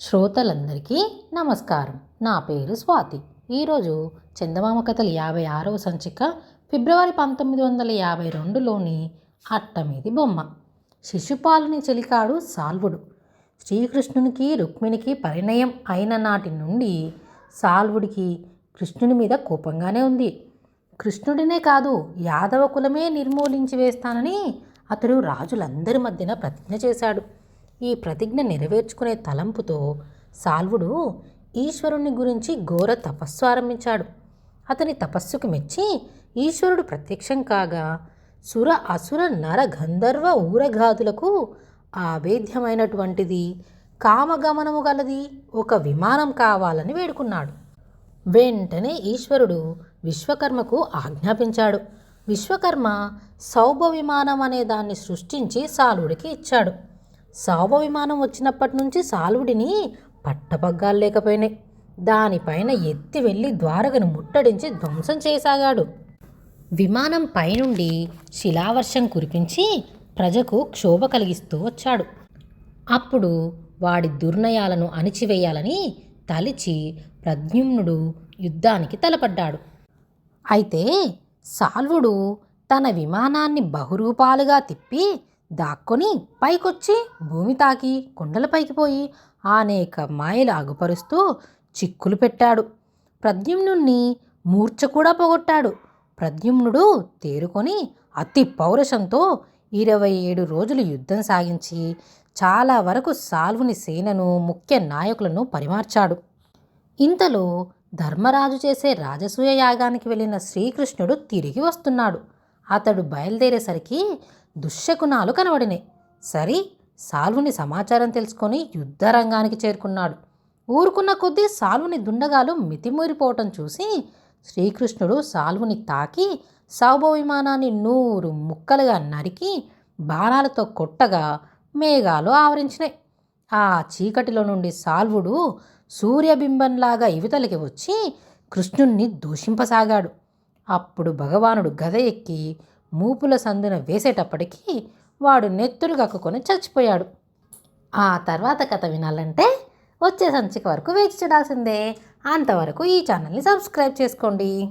శ్రోతలందరికీ నమస్కారం. నా పేరు స్వాతి. ఈరోజు చందమామ కథలు యాభై ఆరవ సంచిక ఫిబ్రవరి పంతొమ్మిది వందల యాభై రెండులోని అట్టమీది బొమ్మ. శిశుపాలుని చెలికాడు సాల్వుడు. శ్రీకృష్ణునికి రుక్మిణికి పరిణయం అయిన నాటి నుండి సాల్వుడికి కృష్ణుని మీద కోపంగానే ఉంది. కృష్ణుడినే కాదు యాదవ కులమే నిర్మూలించి వేస్తానని అతడు రాజులందరి మధ్యన ప్రతిజ్ఞ చేశాడు. ఈ ప్రతిజ్ఞ నెరవేర్చుకునే తలంపుతో సాల్వుడు ఈశ్వరుని గురించి ఘోర తపస్సు ఆరంభించాడు. అతని తపస్సుకు మెచ్చి ఈశ్వరుడు ప్రత్యక్షం కాగా సుర అసుర నర గంధర్వ ఊరగాదులకు ఆవేద్యమైనటువంటిది కామగమనము గలది ఒక విమానం కావాలని వేడుకున్నాడు. వెంటనే ఈశ్వరుడు విశ్వకర్మకు ఆజ్ఞాపించాడు. విశ్వకర్మ సౌభ విమానం అనే దాన్ని సృష్టించి సాలుడికి ఇచ్చాడు. సావ విమానం వచ్చినప్పటి నుంచి సాలుడిని పట్టపగ్గాలు లేకపోయినాయి. దానిపైన ఎత్తి వెళ్ళి ద్వారకను ముట్టడించి ధ్వంసం చేయసాగాడు. విమానం పైనుండి శిలావర్షం కురిపించి ప్రజకు క్షోభ కలిగిస్తూ వచ్చాడు. అప్పుడు వాడి దుర్నయాలను అణిచివేయాలని తలిచి ప్రద్యుమ్నుడు యుద్ధానికి తలపడ్డాడు. అయితే సాల్వుడు తన విమానాన్ని బహురూపాలుగా తిప్పి దాక్కొని పైకొచ్చి భూమి తాకి కొండలపైకి పోయి అనేక మాయలు అగుపరుస్తూ చిక్కులు పెట్టాడు. ప్రద్యుమ్నుణ్ణి మూర్ఛ కూడా పోగొట్టాడు. ప్రద్యుమ్నుడు తేరుకొని అతి పౌరుషంతో ఇరవై ఏడు రోజులు యుద్ధం సాగించి చాలా వరకు సాల్వుని సేనను ముఖ్య నాయకులను పరిమార్చాడు. ఇంతలో ధర్మరాజు చేసే రాజసూయ యాగానికి వెళ్ళిన శ్రీకృష్ణుడు తిరిగి వస్తున్నాడు. అతడు బయలుదేరేసరికి దుశ్శకునాలు కనబడినాయి. సరి సాల్వుని సమాచారం తెలుసుకొని యుద్ధరంగానికి చేరుకున్నాడు. ఊరుకున్న కొద్దీ సాల్వుని దుండగాలు మితిమూరిపోవటం చూసి శ్రీకృష్ణుడు సాల్వుని తాకి విమానాన్ని నూరు ముక్కలుగా నరికి బాణాలతో కొట్టగా మేఘాలు ఆవరించినాయి. ఆ చీకటిలో నుండి సాల్వుడు సూర్యబింబంలాగా ఇవతలికి వచ్చి కృష్ణుణ్ణి దూషింపసాగాడు. అప్పుడు భగవానుడు గద ఎక్కి మూపుల సందున వేసేటప్పటికీ వాడు నెత్తురు కక్కుకొని చచ్చిపోయాడు. ఆ తర్వాత కథ వినాలంటే వచ్చే సంచిక వరకు వేచి చూడాల్సిందే. అంతవరకు ఈ ఛానల్ని సబ్స్క్రైబ్ చేసుకోండి.